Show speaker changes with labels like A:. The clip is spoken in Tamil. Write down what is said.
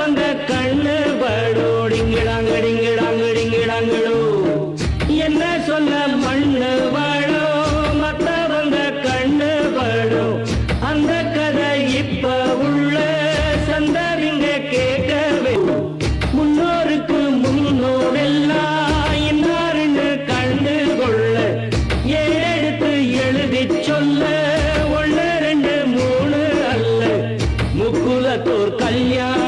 A: உங்க கண்ணு படோடிங்கிடாங்க டிங்கிடாங்க டிங்கிடாங்களோ. என்ன சொன்ன மண்ணு வாழோ மத்தவங்க கண்ணு வாழோ அந்த கதை இப்ப உள்ள சந்தவிங்க கேட்கவே. முன்னோருக்கு முன்னோரெல்லாம் இன்னாருன்னு கண்டு கொள்ள. ஏழெடுத்து எழுதி சொல்ல ஒன்னு ரெண்டு மூணு அல்ல. முக்குலத்தோர் கல்யாணம்